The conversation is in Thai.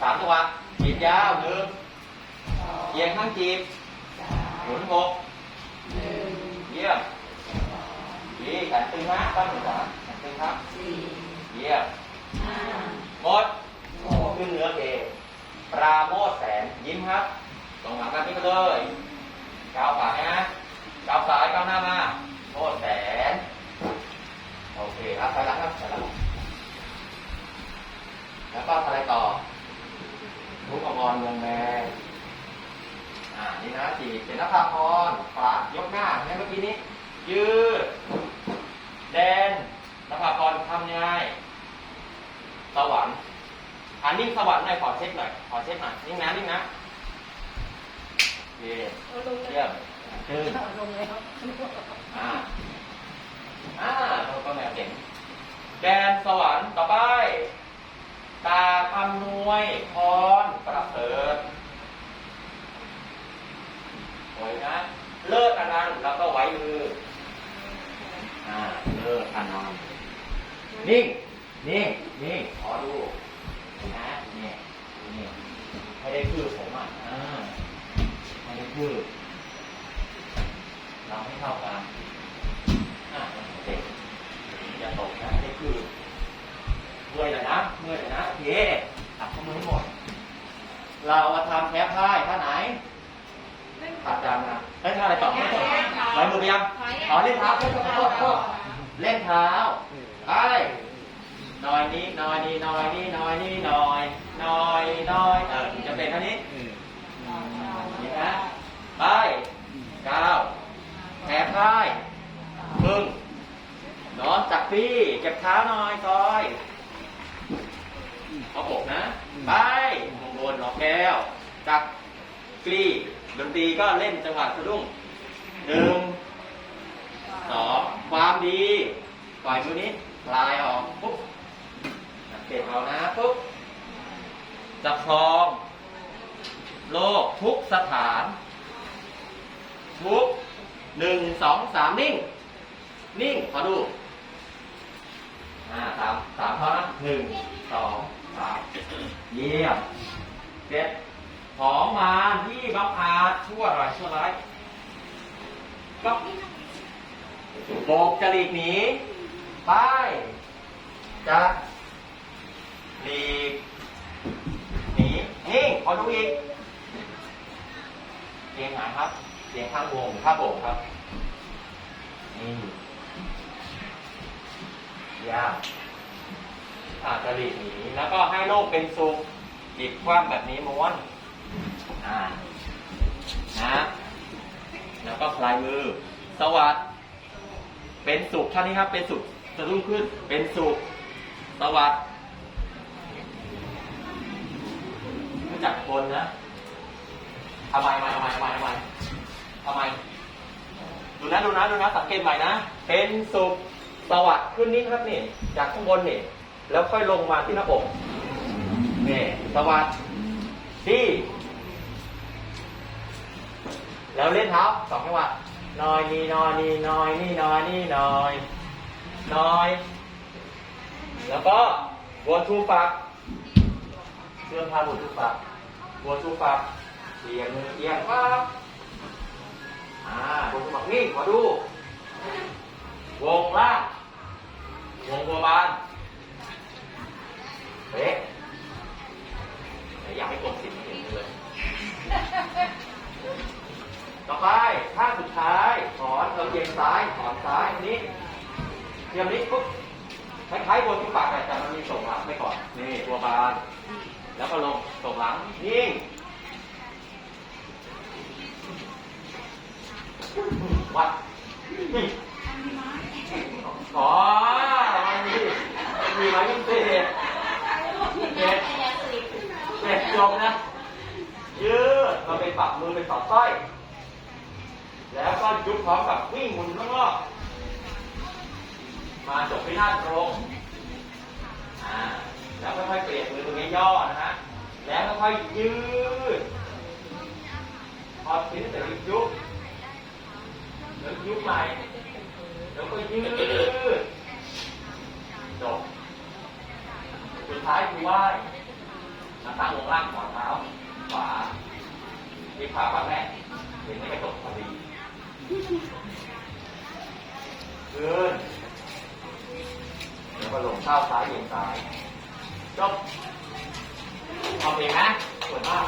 สามจังหวะจีบยาวหนึ่งเอียงข้างจีบหมุนหกเยี่ยมดีแขนตึงมาตั้งหัวแขนตึงครับเยี่ยมหมดขึ้นเนื้อเกปราโมทแสนยิ้มครับตรงหลังแบบนี้ไปเลยก้าวขวานะก้าวซ้ายก้าวหน้ามาโมทแสนโอเคครับไปหลังครับไปหลังแล้วก็อะไรต่อ ทุกอมรวงแดงอ่า นี่นะจีเป็นนภาพรปายกหน้าใช่เมื่อกี้นี้ ยืด แดนนภาพรทำยังไงสวรรค์อันนิ่งสวรรค์หน่อยขอเช็คหน่อยขอเช็คหน่อยนิ่งนะนิ่งนะโอเคเยี่ยมขึ้นลงแล้วอ่าอ่าตัวก็แมวเจ๋งแดนสวรรค์ต่อไป ตา คำนวยพรประเสริฐสวยนะ เลิศอนันต์แล้วก็ไว้มือ อ่า เลิศอนันต์นิ่ง นิ่ง นิ่ง ขอดูนะนี่นี่ให้ได้คือผมอะอ่าให้ได้คือเราให้เท่ากัน อ่าเด็กอย่าตกนะนี่คือ เมื่อยเลยนะเมื่อยเลยนะโอเคตัดข้อมือให้หมด เรามาทำแคปท่ายท่าไหนตัดจานนะเล่นท่าอะไรต่อไว้มือไปยังอ๋อเล่นเท้าโทษโทษโทษเล่นเท้าไปหน่อยนี้หน่อยนี้หน่อยนี้หน่อยนี้หน่อยหน่อยหน่อยเออจะเป็นเท่านี้นี่นะไปเก้าวแคปท่ายพึ่งนอนจับพี่เก็บเท้าหน่อยซอยเอาอก นะไปมงบนหลอกแก้วจับกลีดนตรีก็เล่นจังหวะสะดุ้งหนึ่งสองความดีปล่อยมือนี้คลายออกปุ๊บเก็บเอานะปุ๊บจับคลอง โลกทุกสถานทุกหนึ่งสองสามนิ่ง นิ่งขอดูอ่าสามสามเท่านะหนึ่งสองสาม เยี่ยมเจ็ดของมาที่บังอาจชั่วร้ายชั่วร้ายก็โบกจริตหนีไปจะหลีกหนีนิ่งขอดูอีกเสียงหายครับเสียงข้างวงข้างโบกครับนี่ยาก อาจจะหลีกหนีแล้วก็ให้โลกเป็นสุขจิบคว่ำแบบนี้ม้วนอ่านะแล้วก็คลายมือ สวัสดเป็นสุขท่านี้ครับ เป็นสุขสะดุ้งขึ้น เป็นสุขสวัสดรู้จักคนนะทำไมทำไมทำไมทำไมทำไมดูนะดูนะดูนะสังเกตใหม่นะ เป็นสุขสวัสด์ขึ้นนี่ครับนี่ จากข้างบนนี่ แล้วค่อยลงมาที่หน้าอกนี่สวัสดีแล้วเล่นเท้าสองจังหวะนอยนี่นอยนี่นอยนี่นอยนี่นอยนอย แล้วก็วทูฝักเชื่อมพาวทูฝักวทูฝักเอียงเอียงปั๊บอ่าบนสมัครนี่ขอดู วงล่างวงบัวบาน ซ้ายถอนซ้ายอันนี้เตรียมนี้ปุ๊บคล้ายๆบนที่ปากแต่มันมีส่งหลังไปก่อน นี่บัวบาน แล้วก็ลงส่งหลังยิ่งวัดอ๋อมันมีมีไม้พิเศษเด็ดเด็ดจบนะยืดมาเป็นปรับมือเป็นสอดสร้อย แล้วก็ยุบพร้อมกับวิ่งหมุนรอบๆมาจบที่หน้าตรงอ่าแล้วค่อยๆเปลี่ยนมือตรงนี้ย่อนะฮะ แล้วค่อยๆยืด พอทิ้งเสร็จยุบแล้วยุบใหม่แล้วก็ยืดจบสุดท้ายคือไหว้มาตั้งลงล่างขวาเท้าขวาที่ขวาฝั่งแรกเห็นไหมกระจกพอดี ขึ้นแล้วก็ลงเท้าซ้ายเอียงซ้ายจบเอาเพลงนะสวยมาก